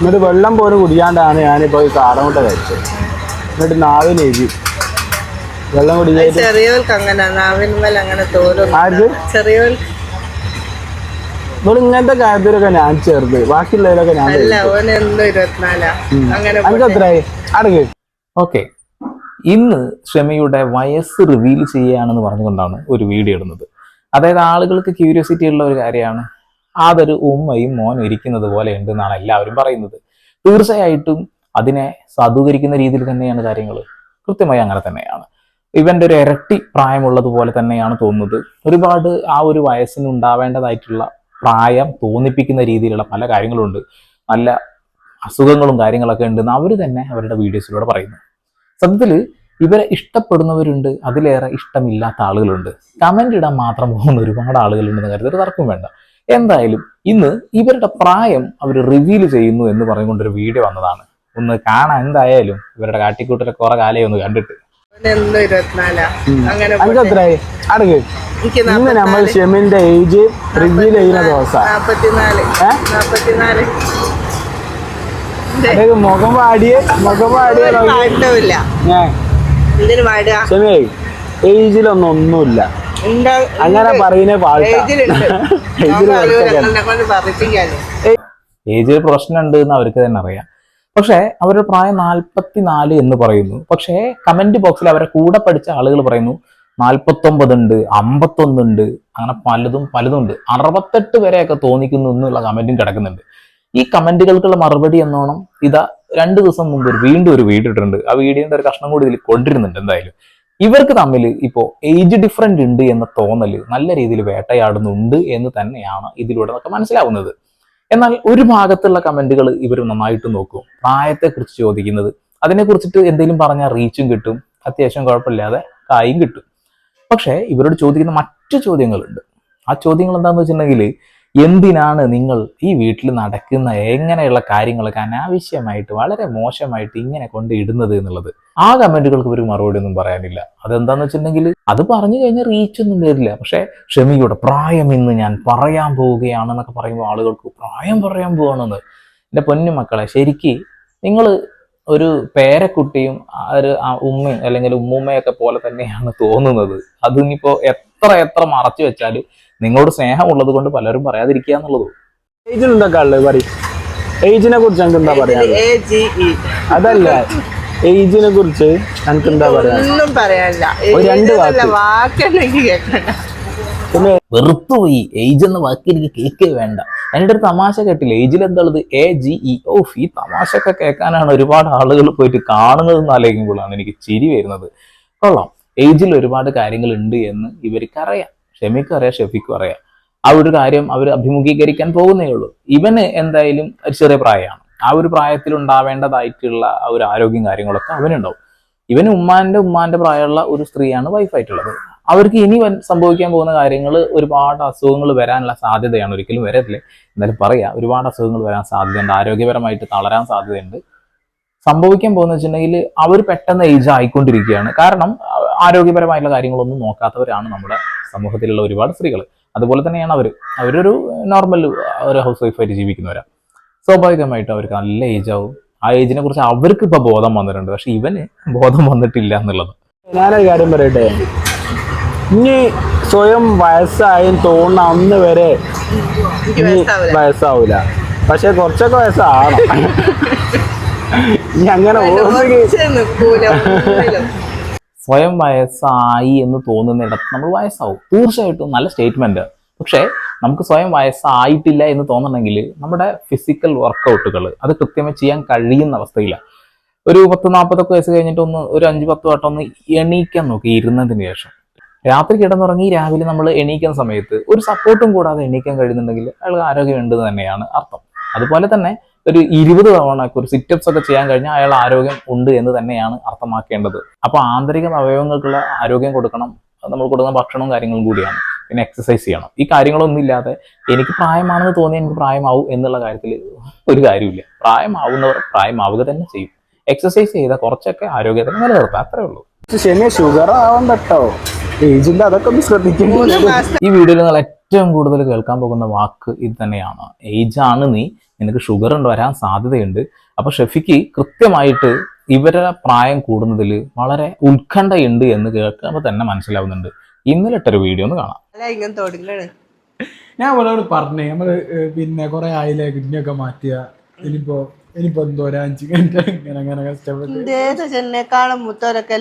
എന്നിട്ട് വെള്ളം പോലും കുടിക്കാണ്ടാണ് ഞാനിപ്പോ ഈ കാടമുട്ട കഴിച്ചത്. എന്നിട്ട് നാവിന് എഴുതി. വെള്ളം കുടിക്കാൻ ചെറിയവർക്ക് അങ്ങനെ നാവിന്മേൽ അങ്ങനെ തോന്നും ചെറിയവർക്ക് ഇങ്ങനത്തെ കാര്യത്തിലൊക്കെ ഞാൻ ചേർത്ത്. ബാക്കിയുള്ളതിലൊക്കെ ഞാൻ എത്രയായി? അടങ്ങ് ഓക്കെ. ഇന്ന് ഷെമിയുടെ വയസ്സ് റിവീൽ ചെയ്യുകയാണെന്ന് പറഞ്ഞുകൊണ്ടാണ് ഒരു വീഡിയോ ഇടുന്നത്. അതായത് ആളുകൾക്ക് ക്യൂരിയോസിറ്റി ഉള്ള ഒരു കാര്യമാണ്. അതൊരു ഉമ്മയും മോനും ഇരിക്കുന്നത് പോലെ ഉണ്ടെന്നാണ് എല്ലാവരും പറയുന്നത്. തീർച്ചയായിട്ടും അതിനെ സാധൂകരിക്കുന്ന രീതിയിൽ തന്നെയാണ് കാര്യങ്ങൾ. കൃത്യമായി അങ്ങനെ തന്നെയാണ്. ഇവന്റെ ഒരു ഇരട്ടി പ്രായമുള്ളതുപോലെ തന്നെയാണ് തോന്നുന്നത്. ഒരുപാട് ആ ഒരു വയസ്സിന് ഉണ്ടാവേണ്ടതായിട്ടുള്ള പ്രായം തോന്നിപ്പിക്കുന്ന രീതിയിലുള്ള പല കാര്യങ്ങളുണ്ട്. നല്ല അസുഖങ്ങളും കാര്യങ്ങളൊക്കെ ഉണ്ടെന്ന് അവർ തന്നെ അവരുടെ വീഡിയോസിലൂടെ പറയുന്നു. സത്യത്തിൽ ഇവരെ ഇഷ്ടപ്പെടുന്നവരുണ്ട്. അതിലേറെ ഇഷ്ടമില്ലാത്ത ആളുകളുണ്ട്. കമന്റ് ഇടാൻ മാത്രം പോകുന്ന ഒരുപാട് ആളുകളുണ്ടെന്ന് കാര്യത്തിൽ ഒരു തർക്കം വേണ്ട. എന്തായാലും ഇന്ന് ഇവരുടെ പ്രായം അവർ റിവീൽ ചെയ്യുന്നു എന്ന് പറഞ്ഞുകൊണ്ട് ഒരു വീഡിയോ വന്നതാണ്. ഒന്ന് കാണാൻ എന്തായാലും ഇവരുടെ കാട്ടിക്കൂട്ടലെ കുറെ കാലേ ഒന്ന് കണ്ടിട്ട്. ഇന്ന് നമ്മൾ ഷെമിന്റെ ഏജ് റിവീൽ ചെയ്യുന്ന ദിവസം. മുഖം പാടിയ മുഖം പാടിയ ഏജിലൊന്നും ഒന്നുമില്ല. അങ്ങനെ പറയുന്ന ഏജിലുണ്ട്. ഏജിൽ കുറച്ചൊക്കെ എന്നെ അവർക്ക് തന്നെ അറിയാം. പക്ഷെ അവരുടെ പ്രായം നാൽപ്പത്തിനാല് എന്ന് പറയുന്നു. പക്ഷെ കമന്റ് ബോക്സിൽ അവരെ കൂടെ പഠിച്ച ആളുകൾ പറയുന്നു നാൽപ്പത്തൊമ്പത് ഉണ്ട് അമ്പത്തൊന്നുണ്ട് അങ്ങനെ പലതും പലതും ഉണ്ട്. അറുപത്തെട്ട് വരെയൊക്കെ തോന്നിക്കുന്നു എന്നുള്ള കമന്റും കിടക്കുന്നുണ്ട്. ഈ കമന്റുകൾക്കുള്ള മറുപടി എന്നോണം ഇതാ രണ്ട് ദിവസം മുമ്പ് ഒരു വീണ്ടും ഒരു വീഡിയോ ഇട്ടിട്ടുണ്ട്. ആ വീഡിയോന്റെ ഒരു കഷ്ണം കൂടി ഇതിൽ കൊണ്ടിരുന്നുണ്ട് എന്തായാലും. ഇവർക്ക് തമ്മിൽ ഇപ്പോൾ ഏജ് ഡിഫറന്റ് ഉണ്ട് എന്ന തോന്നൽ നല്ല രീതിയിൽ വേട്ടയാടുന്നുണ്ട് എന്ന് തന്നെയാണ് ഇതിലൂടെ നമുക്ക് മനസ്സിലാവുന്നത്. എന്നാൽ ഒരു ഭാഗത്തുള്ള കമന്റുകൾ ഇവർ നന്നായിട്ട് നോക്കും. പ്രായത്തെക്കുറിച്ച് ചോദിക്കുന്നത് അതിനെക്കുറിച്ചിട്ട് എന്തെങ്കിലും പറഞ്ഞാൽ റീച്ചും കിട്ടും അത്യാവശ്യം കുഴപ്പമില്ലാതെ കായും കിട്ടും. പക്ഷേ ഇവരോട് ചോദിക്കുന്ന മറ്റു ചോദ്യങ്ങളുണ്ട്. ആ ചോദ്യങ്ങൾ എന്താണെന്ന് വെച്ചിട്ടുണ്ടെങ്കിൽ എന്തിനാണ് നിങ്ങൾ ഈ വീട്ടിൽ നടക്കുന്ന എങ്ങനെയുള്ള കാര്യങ്ങളൊക്കെ അനാവശ്യമായിട്ട് വളരെ മോശമായിട്ട് ഇങ്ങനെ കൊണ്ട് ഇടുന്നത് എന്നുള്ളത്? ആ കമന്റുകൾക്ക് ഒരു മറുപടി ഒന്നും പറയാനില്ല. അതെന്താന്ന് വെച്ചിട്ടുണ്ടെങ്കിൽ അത് പറഞ്ഞു കഴിഞ്ഞാൽ റീച്ച് ഒന്നും വരില്ല. പക്ഷേ ക്ഷമിയുടെ പ്രായം ഇന്ന് ഞാൻ പറയാൻ പോവുകയാണെന്നൊക്കെ പറയുമ്പോൾ ആളുകൾക്ക് പ്രായം പറയാൻ പോവാണെന്ന്. എന്റെ പൊന്നു മക്കളെ ശരിക്ക് നിങ്ങൾ ഒരു പേരക്കുട്ടിയും ആ ഒരു ആ ഉമ്മയും അല്ലെങ്കിൽ ഉമ്മൂമ്മയൊക്കെ പോലെ തന്നെയാണ് തോന്നുന്നത്. അത് ഇനിയിപ്പോൾ എത്ര എത്ര മറച്ചു വെച്ചാലും നിങ്ങളോട് സ്നേഹമുള്ളത് കൊണ്ട് പലരും പറയാതിരിക്കുക എന്നുള്ളത് പറയും? ഏജിനെ കുറിച്ച് എന്താ പറയാ അതല്ല? ഏജിനെ കുറിച്ച് എനിക്ക് എന്താ പറയാ? ഒന്നും പറയാനില്ല. ഒരു രണ്ട് വാക്ക്. വാക്കെന്നെ എനിക്ക് കേൾക്കണ്ട. പിന്നെ വെറുത്തുപോയി ഏജ് എന്ന വാക്ക് എനിക്ക് കേൾക്കേ വേണ്ട. എന്റെ ഒരു തമാശ കേട്ടില്ല? ഏജിൽ എന്താ എ ജി ഇ ഓഫ് ഈ തമാശ ഒക്കെ കേൾക്കാനാണ് ഒരുപാട് ആളുകൾ പോയിട്ട് കാണുന്നത് എന്ന് ആലോചിക്കുമ്പോഴാണ് എനിക്ക് ചിരി വരുന്നത്. കൊള്ളാം. ഏജിൽ ഒരുപാട് കാര്യങ്ങൾ ഉണ്ട് എന്ന് ഇവർക്ക് അറിയാം. ഷെമിക്കും അറിയാം ഷെഫിക്കും അറിയാം. ആ ഒരു കാര്യം അവർ അഭിമുഖീകരിക്കാൻ പോകുന്നേ ഉള്ളൂ. ഇവന് എന്തായാലും ഒരു ചെറിയ പ്രായമാണ്. ആ ഒരു പ്രായത്തിൽ ഉണ്ടാവേണ്ടതായിട്ടുള്ള ആ ഒരു ആരോഗ്യം കാര്യങ്ങളൊക്കെ അവനുണ്ടാവും. ഇവന് ഉമ്മാന്റെ ഉമ്മാന്റെ പ്രായമുള്ള ഒരു സ്ത്രീയാണ് വൈഫായിട്ടുള്ളത് അവർക്ക് ഇനി സംഭവിക്കാൻ പോകുന്ന കാര്യങ്ങൾ ഒരുപാട് അസുഖങ്ങൾ വരാനുള്ള സാധ്യതയാണ് ഒരിക്കലും വരത്തില്ല എന്നാലും പറയാം ഒരുപാട് അസുഖങ്ങൾ വരാൻ സാധ്യതയുണ്ട് ആരോഗ്യപരമായിട്ട് തളരാൻ സാധ്യതയുണ്ട്. സംഭവിക്കാൻ പോകുന്ന വെച്ചിട്ടുണ്ടെങ്കിൽ അവർ പെട്ടെന്ന് ഏജ് ആയിക്കൊണ്ടിരിക്കുകയാണ്. കാരണം ആരോഗ്യപരമായിട്ടുള്ള കാര്യങ്ങളൊന്നും നോക്കാത്തവരാണ് നമ്മുടെ സമൂഹത്തിലുള്ള ഒരുപാട് സ്ത്രീകൾ അതുപോലെ തന്നെയാണ് അവർ അവരൊരു നോർമൽ ഒരു ഹൗസ് വൈഫായിട്ട് ജീവിക്കുന്നവരാണ് സ്വാഭാവികമായിട്ടും അവർക്ക് നല്ല ഏജ് ആവും. ആ ഏജിനെ കുറിച്ച് അവർക്ക് ഇപ്പൊ ബോധം വന്നിട്ടുണ്ട്. പക്ഷെ ഇവന് ബോധം വന്നിട്ടില്ല എന്നുള്ളത്. ഞാനൊരു കാര്യം പറയട്ടെ? ഇനി സ്വയം വയസ്സായെന്ന് തോന്നുന്ന അന്ന് വരെ ഇനി വയസ്സാവൂല. പക്ഷെ കുറച്ചൊക്കെ വയസ്സാണ് ഇനി അങ്ങനെ. സ്വയം വയസ്സായി എന്ന് തോന്നുന്നിടത്ത് നമ്മൾ വയസ്സാവും. തീർച്ചയായിട്ടും നല്ല സ്റ്റേറ്റ്മെന്റ് പക്ഷേ നമുക്ക് സ്വയം വയസ്സായിട്ടില്ല എന്ന് തോന്നണമെങ്കിൽ നമ്മുടെ ഫിസിക്കൽ വർക്കൗട്ടുകൾ അത് കൃത്യമായി ചെയ്യാൻ കഴിയുന്ന അവസ്ഥയില്ല. ഒരു പത്ത് നാൽപ്പതൊക്കെ വയസ്സ് കഴിഞ്ഞിട്ട് ഒന്ന് ഒരു അഞ്ച് പത്ത് വട്ടം ഒന്ന് എണീക്കാൻ നോക്കി ഇരുന്നതിന് ശേഷം. രാത്രി കിടന്നുറങ്ങി രാവിലെ നമ്മൾ എണീക്കുന്ന സമയത്ത് ഒരു സപ്പോർട്ടും കൂടാതെ എണീക്കാൻ കഴിയുന്നുണ്ടെങ്കിൽ അയാൾക്ക് ആരോഗ്യം ആരോഗ്യമുണ്ട് തന്നെയാണ് അർത്ഥം. അതുപോലെ തന്നെ ഒരു ഇരുപത് തവണ ഒരു സിറ്റപ്സ് ഒക്കെ ചെയ്യാൻ കഴിഞ്ഞാൽ അയാൾ ആരോഗ്യം ഉണ്ട് എന്ന് തന്നെയാണ് അർത്ഥമാക്കേണ്ടത്. അപ്പൊ ആന്തരിക അവയവങ്ങൾക്കുള്ള ആരോഗ്യം കൊടുക്കണം. നമ്മൾ കൊടുക്കുന്ന ഭക്ഷണവും കാര്യങ്ങളും കൂടിയാണ്. പിന്നെ എക്സസൈസ് ചെയ്യണം. ഈ കാര്യങ്ങളൊന്നും ഇല്ലാതെ എനിക്ക് പ്രായമാണെന്ന് തോന്നി എനിക്ക് പ്രായമാവും എന്നുള്ള കാര്യത്തിൽ ഒരു കാര്യമില്ല പ്രായമാവുന്നവർ പ്രായമാവുക തന്നെ ചെയ്യും. എക്സസൈസ് ചെയ്താൽ കുറച്ചൊക്കെ ആരോഗ്യത്തിന് നിലനിർത്താം. അത്രേ ഉള്ളൂ. ശനി ഷുഗർ ആവണ്ട കേട്ടോ ഏജിന്റെ അതൊക്കെ ഒന്ന് ശ്രദ്ധിക്കുന്നു ഈ വീഡിയോയിൽ നിങ്ങൾ ഏറ്റവും കൂടുതൽ കേൾക്കാൻ പോകുന്ന വാക്ക് ഇത് തന്നെയാണ്. ഏജ് ആണ് നീ. നിനക്ക് ഷുഗർ ഉണ്ട് വരാൻ സാധ്യതയുണ്ട്. അപ്പൊ ഷെഫിക്ക് കൃത്യമായിട്ട് ഇവരുടെ പ്രായം കൂടുന്നതിൽ വളരെ ഉത്കണ്ഠയുണ്ട് എന്ന് കേൾക്കുമ്പോൾ തന്നെ മനസ്സിലാവുന്നുണ്ട്. ഇന്നലെ ഇട്ടൊരു വീഡിയോ ഒന്ന് കാണാം. ഞാൻ അവളോട് പറഞ്ഞേ നമ്മൾ പിന്നെ കുറെ ആയില്ലേ കിഡ്നിയൊക്കെ മാറ്റിയ. ഇനിയിപ്പോ ഇനിയിപ്പോ എന്തോ അഞ്ച് മിനിറ്റ് ഇങ്ങനെ അങ്ങനെ കഷ്ടപ്പെട്ട്. ചെന്നേക്കാളും മുത്തോരൊക്കെ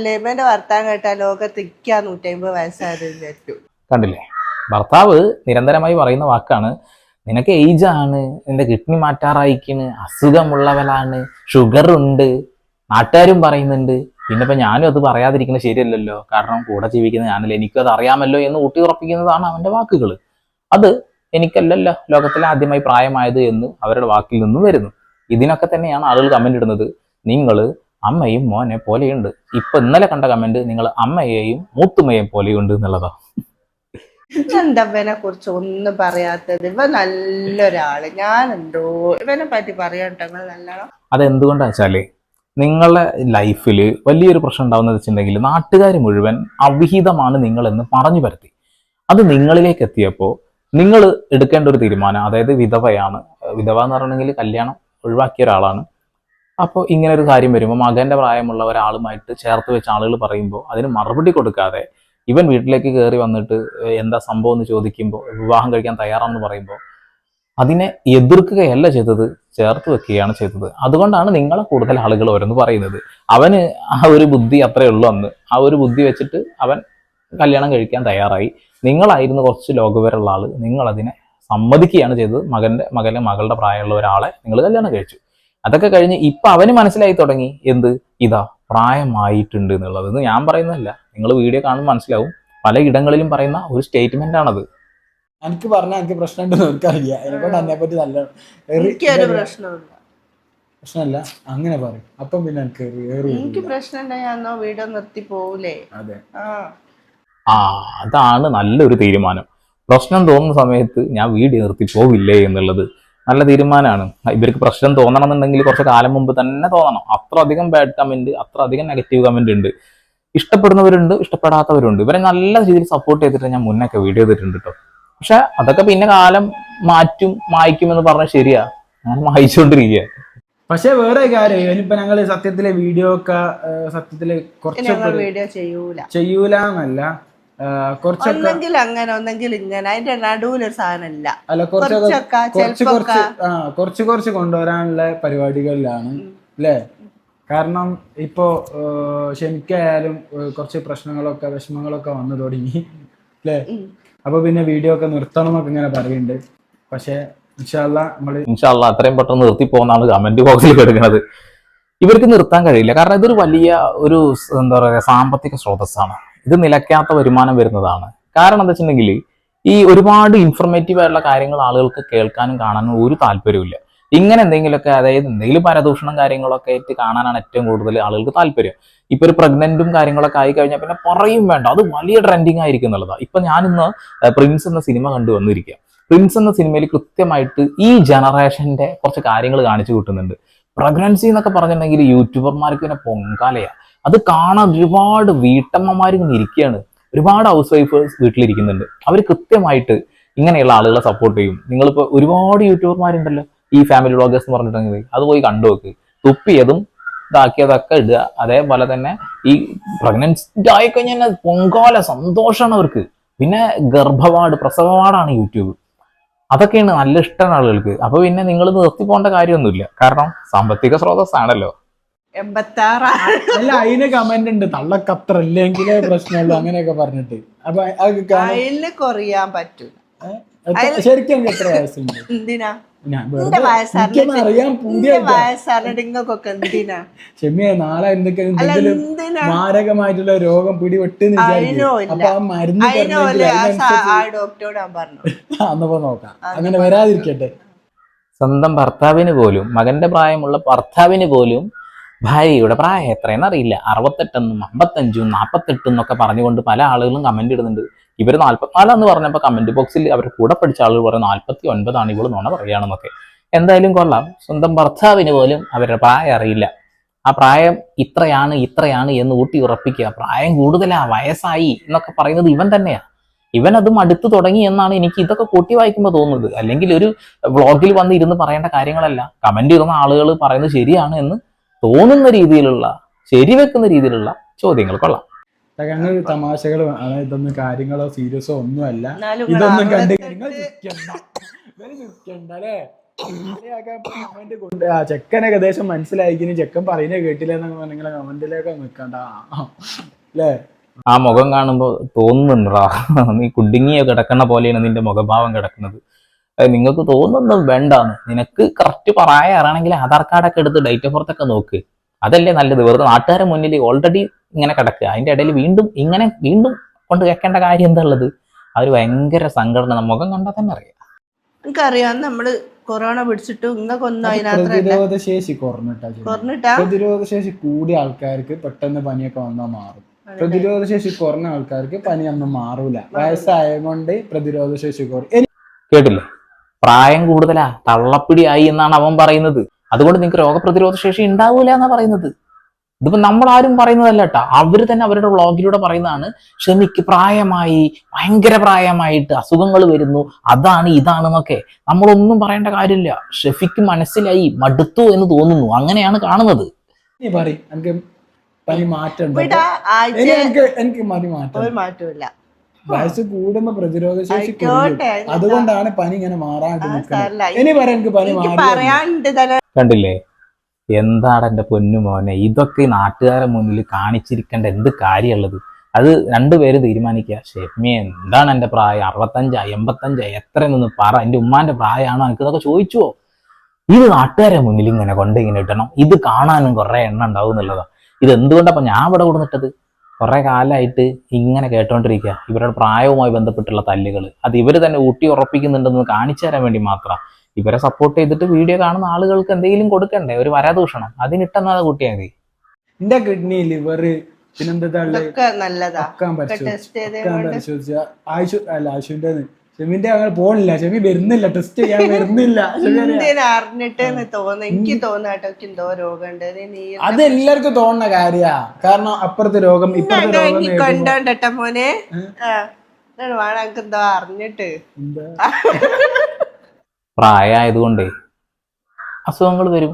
വർത്താൻ കേട്ടാ ലോകത്ത് ഇക്കാ നൂറ്റമ്പത് വയസ്സായത് വിചാരിച്ചു കണ്ടില്ലേ? ഭർത്താവ് നിരന്തരമായി പറയുന്ന വാക്കാണ് നിനക്ക് ഏജ് ആണ് നിന്റെ കിഡ്നി മാറ്റാറായിക്കണ് അസുഖമുള്ളവളാണ് ഷുഗർ ഉണ്ട് നാട്ടുകാരും പറയുന്നുണ്ട്. പിന്നെ ഇപ്പൊ ഞാനും അത് പറയാതിരിക്കുന്നത് ശരിയല്ലല്ലോ. കാരണം കൂടെ ജീവിക്കുന്ന ഞാനല്ലേ എനിക്കത് അറിയാമല്ലോ എന്ന് ഊട്ടി ഉറപ്പിക്കുന്നതാണ് അവന്റെ വാക്കുകൾ അത് എനിക്കല്ലല്ലോ ലോകത്തിൽ ആദ്യമായി പ്രായമായത് എന്ന് അവരുടെ വാക്കിൽ നിന്നും വരുന്നു. ഇതിനൊക്കെ തന്നെയാണ് ആളുകൾ കമന്റ് ഇടുന്നത്. നിങ്ങൾ അമ്മയും മോനെ പോലെയുണ്ട്. ഇപ്പൊ ഇന്നലെ കണ്ട കമന്റ് നിങ്ങൾ അമ്മയെയും മൂത്തുമ്മയെയും പോലെയുണ്ട് എന്നുള്ളതാ. എന്തവനെ കുറിച്ച് ഒന്നും പറയാത്തത്? ഇവ നല്ലൊരാൾ. എന്തോ ഇവനെ പറ്റി പറയണ്ടോ നല്ലോണം അതെന്തുകൊണ്ടാന്ന് വെച്ചാൽ നിങ്ങളുടെ ലൈഫിൽ വലിയൊരു പ്രശ്നം ഉണ്ടാവുന്നത് വെച്ചിട്ടുണ്ടെങ്കിൽ നാട്ടുകാർ മുഴുവൻ അവിഹിതമാണ് നിങ്ങളെന്ന് പറഞ്ഞു പരത്തി. അത് നിങ്ങളിലേക്ക് എത്തിയപ്പോൾ നിങ്ങൾ എടുക്കേണ്ട ഒരു തീരുമാനം അതായത് വിധവയാണ്. വിധവ എന്ന് പറഞ്ഞെങ്കിൽ കല്യാണം ഒഴിവാക്കിയ ഒരാളാണ്. അപ്പോൾ ഇങ്ങനെ ഒരു കാര്യം വരുമ്പോൾ മകന്റെ പ്രായമുള്ള ഒരാളുമായിട്ട് ചേർത്ത് വെച്ച ആളുകൾ പറയുമ്പോൾ അതിന് മറുപടി കൊടുക്കാതെ ഇവൻ വീട്ടിലേക്ക് കയറി വന്നിട്ട് എന്താ സംഭവം എന്ന് ചോദിക്കുമ്പോൾ വിവാഹം കഴിക്കാൻ തയ്യാറാണെന്ന് പറയുമ്പോൾ അതിനെ എതിർക്കുകയല്ല ചെയ്തത് ചേർത്ത് വെക്കുകയാണ് ചെയ്തത്. അതുകൊണ്ടാണ് നിങ്ങളെ കൂടുതൽ ആളുകൾ ഓരോന്ന് പറയുന്നത്. അവന് ആ ഒരു ബുദ്ധി അത്രയേ ഉള്ളൂ അന്ന്. ആ ഒരു ബുദ്ധി വെച്ചിട്ട് അവൻ കല്യാണം കഴിക്കാൻ തയ്യാറായി. നിങ്ങളായിരുന്നു കുറച്ച് ലോകവരുള്ള ആൾ. നിങ്ങളതിനെ സമ്മതിക്കുകയാണ് ചെയ്തത്. മകന്റെ മകളുടെ പ്രായമുള്ള ഒരാളെ നിങ്ങൾ കല്യാണം കഴിച്ചു. അതൊക്കെ കഴിഞ്ഞ് ഇപ്പൊ അവന് മനസ്സിലായി തുടങ്ങി. എന്ത്? ഇതാ പ്രായമായിട്ടുണ്ട് എന്നുള്ളത്. ഞാൻ പറയുന്നതല്ല. നിങ്ങൾ വീഡിയോ കാണുമ്പോൾ മനസ്സിലാവും. പല ഇടങ്ങളിലും പറയുന്ന ഒരു സ്റ്റേറ്റ്മെന്റ് ആണത് എനിക്ക് പറഞ്ഞാൽ എനിക്ക് പ്രശ്നമുണ്ടെന്ന് എനിക്കറിയാം. എന്നെക്കൊണ്ട് അതിനെ പറ്റി നല്ല എനിക്കൊരു പ്രശ്നമില്ല പ്രശ്നമല്ല അങ്ങനെ പറയും. അപ്പം പിന്നെ എനിക്ക് എനിക്ക്. പ്രശ്നം വീഡിയോ നിർത്തി പോവൂലേ? അതെ. ആ. ആ അതാണ് നല്ലൊരു തീരുമാനം. പ്രശ്നം തോന്നുന്ന സമയത്ത് ഞാൻ വീട് നിർത്തി പോവില്ലേ എന്നുള്ളത് നല്ല തീരുമാനമാണ്. ഇവർക്ക് പ്രശ്നം തോന്നണമെന്നുണ്ടെങ്കിൽ കുറച്ച് കാലം മുമ്പ് തന്നെ തോന്നണം. അത്ര അധികം ബാഡ് കമന്റ് അത്ര അധികം നെഗറ്റീവ് കമന്റ് ഉണ്ട്. ഇഷ്ടപ്പെടുന്നവരുണ്ട് ഇഷ്ടപ്പെടാത്തവരുണ്ട്. ഇവരെ നല്ല രീതിയിൽ സപ്പോർട്ട് ചെയ്തിട്ട് ഞാൻ മുന്നൊക്കെ വീഡിയോ ചെയ്തിട്ടുണ്ട് കേട്ടോ പക്ഷെ അതൊക്കെ പിന്നെ കാലം മാറ്റും മായ്ക്കും എന്ന് പറഞ്ഞാൽ ശരിയാ. ഞാൻ മായിച്ചുകൊണ്ടിരിക്കുക പക്ഷെ വേറെ കാര്യം ഇവനിപ്പോ ഞങ്ങൾ സത്യത്തിലെ വീഡിയോ ഒക്കെ സത്യത്തിൽ കുറച്ചൊക്കെ ഞങ്ങൾ വീഡിയോ ചെയ്യൂല. ചെയ്യൂല എന്നല്ല കുറച്ചൊക്കെ ഒന്നെങ്കിൽ അങ്ങനെ ഒന്നെങ്കിൽ ഇങ്ങനെ. അതിന്റെ നടുവിലൊരു സാധനമില്ല അല്ല കുറച്ചൊക്കെ കുറച്ചൊക്കെ കുറച്ച് കുറച്ച് ആ കുറച്ച് കുറച്ച് കൊണ്ടുവരാനുള്ള പരിപാടികളിലാണ് അല്ലേ? കാരണം ഇപ്പോ ക്ഷമിക്കായാലും കുറച്ച് പ്രശ്നങ്ങളൊക്കെ വിഷമങ്ങളൊക്കെ വന്നു തുടങ്ങി അല്ലേ? അപ്പൊ പിന്നെ വീഡിയോ ഒക്കെ നിർത്തണം എന്നൊക്കെ ഇങ്ങനെ പറയുന്നുണ്ട്. പക്ഷെ ഇൻഷാല്ല നമ്മൾ അത്രയും പെട്ടെന്ന് നിർത്തി പോകുന്നതാണ് കമന്റ് ബോക്സിൽ കിടക്കുന്നത്. ഇവർക്ക് നിർത്താൻ കഴിയില്ല. കാരണം ഇതൊരു വലിയ ഒരു എന്താ പറയുക സാമ്പത്തിക സ്രോതസ്സാണ്. ഇത് നിലയ്ക്കാത്ത വരുമാനം വരുന്നതാണ്. കാരണം എന്താ വെച്ചിട്ടുണ്ടെങ്കിൽ ഈ ഒരുപാട് ഇൻഫർമേറ്റീവ് ആയിട്ടുള്ള കാര്യങ്ങൾ ആളുകൾക്ക് കേൾക്കാനും കാണാനും ഒരു താല്പര്യമില്ല ഇങ്ങനെ എന്തെങ്കിലുമൊക്കെ അതായത് എന്തെങ്കിലും പരദൂഷണം കാര്യങ്ങളൊക്കെ ആയിട്ട് കാണാനാണ് ഏറ്റവും കൂടുതൽ ആളുകൾക്ക് താല്പര്യം. ഇപ്പൊ ഒരു പ്രഗ്നന്റും കാര്യങ്ങളൊക്കെ ആയി കഴിഞ്ഞാൽ പിന്നെ പറയും വേണ്ട. അത് വലിയ ട്രെൻഡിങ് ആയിരിക്കും എന്നുള്ളതാണ് ഇപ്പൊ ഞാനിന്ന് പ്രിൻസ് എന്ന സിനിമ കണ്ടു വന്നിരിക്കുക പ്രിൻസ് എന്ന സിനിമയിൽ കൃത്യമായിട്ട് ഈ ജനറേഷന്റെ കുറച്ച് കാര്യങ്ങൾ കാണിച്ചു കൂട്ടുന്നുണ്ട്. പ്രഗ്നൻസി എന്നൊക്കെ പറഞ്ഞിട്ടുണ്ടെങ്കിൽ യൂട്യൂബർമാർക്ക് പിന്നെ പൊങ്കാലയാ. അത് കാണാൻ ഒരുപാട് വീട്ടമ്മമാർ ഇങ്ങനെ ഇരിക്കുകയാണ് ഒരുപാട് ഹൗസ് വൈഫേഴ്സ് വീട്ടിലിരിക്കുന്നുണ്ട്. അവർ കൃത്യമായിട്ട് ഇങ്ങനെയുള്ള ആളുകളെ സപ്പോർട്ട് ചെയ്യും. നിങ്ങളിപ്പോൾ ഒരുപാട് യൂട്യൂബർമാരുണ്ടല്ലോ. ഈ ഫാമിലി വ്ളോഗേഴ്സ് എന്ന് പറഞ്ഞിട്ടുണ്ടെങ്കിൽ അത് പോയി കണ്ടു നോക്ക്. തുപ്പിയതും ഇതാക്കിയതൊക്കെ ഇടുക. അതേപോലെ തന്നെ ഈ പ്രഗ്നൻസി ആയിക്കഴിഞ്ഞാൽ പൊങ്കാല സന്തോഷമാണ് അവർക്ക്. പിന്നെ ഗർഭവാട് പ്രസവവാടാണ് യൂട്യൂബ്. അതൊക്കെയാണ് നല്ല ഇഷ്ടമാണ് ആളുകൾക്ക്. അപ്പൊ പിന്നെ നിങ്ങൾ നിർത്തി പോകേണ്ട കാര്യമൊന്നുമില്ല. കാരണം സാമ്പത്തിക സ്രോതസ്സാണല്ലോ. അല്ല അതിന് കമന്റ് ഉണ്ട്. തള്ളക്കത്ര ഇല്ലെങ്കിലേ പ്രശ്നമുള്ളൂ അങ്ങനെയൊക്കെ പറഞ്ഞിട്ട്. അപ്പൊ അത് കാണാൻ- അതിൽ കുറയാൻ പറ്റൂല. ശരിക്കും എത്ര വയസ്സുണ്ട് എന്തിനാ? നാളെ എന്തൊക്കെ എന്തെങ്കിലും മാരകമായിട്ടുള്ള രോഗം പിടിപെട്ട്. അപ്പൊ ആ മരുന്ന് അന്നപ്പോ നോക്കാം. അങ്ങനെ വരാതിരിക്കട്ടെ. സ്വന്തം ഭർത്താവിന് പോലും മകന്റെ പ്രായമുള്ള ഭർത്താവിന് പോലും ഭാര്യയുടെ പ്രായം എത്രയെന്ന് അറിയില്ല. അറുപത്തെട്ടെന്നും അമ്പത്തഞ്ചും നാൽപ്പത്തെട്ടും എന്നൊക്കെ പറഞ്ഞുകൊണ്ട് പല ആളുകളും കമന്റ് ഇടുന്നുണ്ട്. ഇവർ നാൽപ്പത്തിനാലെന്ന് പറഞ്ഞപ്പോൾ കമന്റ് ബോക്സിൽ അവർ കൂടെ പഠിച്ച ആളുകൾ പറയും നാൽപ്പത്തി ഒൻപതാണ് ഇവൾ നോണ പറയുകയാണെന്നൊക്കെ. എന്തായാലും കൊള്ളാം. സ്വന്തം ഭർത്താവിന് പോലും അവരുടെ പ്രായം അറിയില്ല. ആ പ്രായം ഇത്രയാണ് ഇത്രയാണ് എന്ന് ഊട്ടി ഉറപ്പിക്കുക. പ്രായം കൂടുതലാ വയസ്സായി എന്നൊക്കെ പറയുന്നത് ഇവൻ തന്നെയാണ് ഇവൻ അത് മടുത്തു തുടങ്ങി എന്നാണ് എനിക്ക് ഇതൊക്കെ കൂട്ടി വായിക്കുമ്പോൾ തോന്നുന്നത്. അല്ലെങ്കിൽ ഒരു വ്ളോഗിൽ വന്ന് ഇരുന്ന് പറയേണ്ട കാര്യങ്ങളല്ല. കമന്റ് ഇടുന്ന ആളുകൾ പറയുന്നത് ശരിയാണ് എന്ന് തോന്നുന്ന രീതിയിലുള്ള ശരിവെക്കുന്ന രീതിയിലുള്ള ചോദ്യങ്ങൾ കൊള്ളാം. ഞങ്ങൾ തമാശകൾ ഇതൊന്നും കാര്യങ്ങളോ സീരിയസോ ഒന്നുമല്ല. അല്ല ഇതൊന്നും കണ്ട് കൊണ്ട് ആ ചെക്കൻ ഏകദേശം മനസ്സിലായിക്കിനി ചെക്കൻ പറയുന്നത് കേട്ടില്ല എന്നൊക്കെ പറഞ്ഞെങ്കിൽ കമന്റിലൊക്കെ നിൽക്കണ്ട. അല്ലേ? ആ മുഖം കാണുമ്പോൾ തോന്നുന്നുണ്ടാ നീ കുടുങ്ങിയോ കിടക്കണ പോലെയാണ് നിന്റെ മുഖഭാവം കിടക്കുന്നത്. നിങ്ങൾക്ക് തോന്നുന്നതും വേണ്ടാന്ന്. നിനക്ക് കറക്റ്റ് പറയാറാണെങ്കിൽ ആധാർ കാർഡൊക്കെ എടുത്ത് ഡേറ്റ് ഓഫ് ബർത്ത് ഒക്കെ നോക്ക്. അതല്ലേ നല്ലത്. വെറുതെ നാട്ടുകാരെ മുന്നിൽ ഓൾറെഡി ഇങ്ങനെ കിടക്കുക. അതിന്റെ ഇടയിൽ വീണ്ടും ഇങ്ങനെ വീണ്ടും കൊണ്ട് കേൾക്കേണ്ട കാര്യം എന്താ ഉള്ളത്? അവർ ഭയങ്കര സംഘടന. മുഖം കണ്ടാൽ തന്നെ അറിയാം. എനിക്കറിയാം. നമ്മൾ കൊറോണ പിടിച്ചിട്ട് ഇങ്ങനെ പ്രതിരോധ ശേഷി കുറഞ്ഞിട്ടാ പ്രതിരോധ ശേഷി കൂടിയ ആൾക്കാർക്ക് പെട്ടെന്ന് പനിയൊക്കെ വന്നാൽ മാറും. പ്രതിരോധ ശേഷി കുറഞ്ഞ ആൾക്കാർക്ക് പനി ഒന്നും മാറൂല. വയസ്സായ കൊണ്ട് പ്രതിരോധ ശേഷി കുറയും കേട്ടില്ലേ? പ്രായം കൂടുതലാ. തള്ളപ്പിടിയായി എന്നാണ് അവൻ പറയുന്നത്. അതുകൊണ്ട് നിങ്ങൾക്ക് രോഗപ്രതിരോധ ശേഷി ഉണ്ടാവൂല എന്നാ പറയുന്നത്. ഇതിപ്പോ നമ്മൾ ആരും പറയുന്നതല്ല കേട്ടോ അവർ തന്നെ അവരുടെ വ്ളോഗിലൂടെ പറയുന്നതാണ് ക്ഷമിക്ക് പ്രായമായി ഭയങ്കര പ്രായമായിട്ട് അസുഖങ്ങൾ വരുന്നു അതാണ് ഇതാണെന്നൊക്കെ. നമ്മളൊന്നും പറയേണ്ട കാര്യമില്ല. ഷെഫിക്ക് മനസ്സിലായി മടുത്തു എന്ന് തോന്നുന്നു. അങ്ങനെയാണ് കാണുന്നത്. എനിക്ക് പനി മാറ്റം പനി മാറ്റമില്ല വയസ്സ് കൂടുന്ന പ്രതിരോധ ശേഷി അതുകൊണ്ടാണ് പനി ഇങ്ങനെ മാറാണ്ട് നിൽക്കുന്നത്. ഇനി പറയാൻ എനിക്ക് പനി മാറി കണ്ടില്ലേ? എന്താണ് എന്റെ പൊന്നു മോനെ? ഇതൊക്കെ നാട്ടുകാരെ മുന്നിൽ കാണിച്ചിരിക്കേണ്ട എന്ത് കാര്യമുള്ളത്? അത് രണ്ടുപേര് തീരുമാനിക്കുക. ഷെഫ്മി എന്താണ് എന്റെ പ്രായം? അറുപത്തഞ്ചാ എൺപത്തഞ്ചാ എത്ര നിന്ന് പറ. എന്റെ ഉമ്മാന്റെ പ്രായമാണോ? എനിക്ക് ഇതൊക്കെ ചോദിച്ചുവോ ഇത് നാട്ടുകാരെ മുന്നിൽ ഇങ്ങനെ കൊണ്ട് ഇങ്ങനെ ഇട്ടണം ഇത് കാണാനും കുറെ എണ്ണ ഉണ്ടാവും എന്നുള്ളതാ. ഇത് എന്തുകൊണ്ടപ്പോൾ ഞാൻ ഇവിടെ കൊടുത്തിട്ടത് കുറേ കാലമായിട്ട് ഇങ്ങനെ കേട്ടോണ്ടിരിക്കുക. ഇവരുടെ പ്രായവുമായി ബന്ധപ്പെട്ടുള്ള തല്ലുകൾ അത് ഇവർ തന്നെ ഊട്ടി ഉറപ്പിക്കുന്നുണ്ടെന്ന് കാണിച്ചു തരാൻ വേണ്ടി മാത്രം. ഇവരെ സപ്പോർട്ട് ചെയ്തിട്ട് വീഡിയോ കാണുന്ന ആളുകൾക്ക് എന്തെങ്കിലും കൊടുക്കണ്ടേ? ഒരു വരാദൂഷണം. അതിനിട്ടെന്നാ കൂട്ടിയാൽ മതി. എന്റെ കിഡ്നി ലിവർ പിന്നെന്താ പരിശോധിച്ചു. അല്ല ഷെമിന്റെ അങ്ങനെ പോണില്ല. ഷെമി വരുന്നില്ല. ടെസ്റ്റ് ചെയ്യാൻ വരുന്നില്ല. തോന്നുന്നു. അത് എല്ലാവർക്കും തോന്നുന്ന കാര്യാ. കാരണം അപ്പുറത്തെ രോഗം ഇപ്പുറത്തെ രോഗം എനിക്ക് മോനെ. വേണം എനിക്ക് എന്തോ അറിഞ്ഞിട്ട്? പ്രായമായതുകൊണ്ടേ അസുഖങ്ങൾ വരും.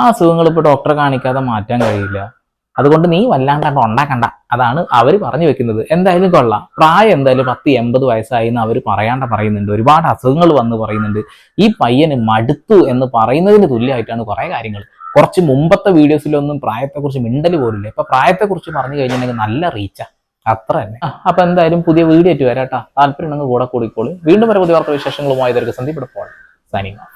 ആ അസുഖങ്ങൾ ഇപ്പോൾ ഡോക്ടറെ കാണിക്കാതെ മാറ്റാൻ കഴിയില്ല. അതുകൊണ്ട് നീ വല്ലാണ്ട് ഉണ്ടാക്കണ്ട. അതാണ് അവർ പറഞ്ഞു വെക്കുന്നത്. എന്തായാലും കൊള്ളാം. പ്രായം എന്തായാലും പത്ത് എൺപത് വയസ്സായി എന്ന് അവർ പറയാണ്ട പറയുന്നുണ്ട്. ഒരുപാട് അസുഖങ്ങൾ വന്ന് പറയുന്നുണ്ട്. ഈ പയ്യന് മടുത്തു എന്ന് പറയുന്നതിന് തുല്യമായിട്ടാണ് കുറേ കാര്യങ്ങൾ. കുറച്ച് മുമ്പത്തെ വീഡിയോസിലൊന്നും പ്രായത്തെക്കുറിച്ച് മിണ്ടൽ പോലില്ല. ഇപ്പൊ പ്രായത്തെക്കുറിച്ച് പറഞ്ഞു കഴിഞ്ഞിട്ടുണ്ടെങ്കിൽ നല്ല റീച്ചാ അത്ര തന്നെ. അപ്പം എന്തായാലും പുതിയ വീഡിയോ ആയിട്ട് വരാട്ടാ താല്പര്യം ഉണ്ടെങ്കിൽ കൂടെ കൂടിക്കോളി. വീണ്ടും വരെ പുതിയ വാർത്ത വിശേഷങ്ങളുമായി. ഇതൊരു signing off.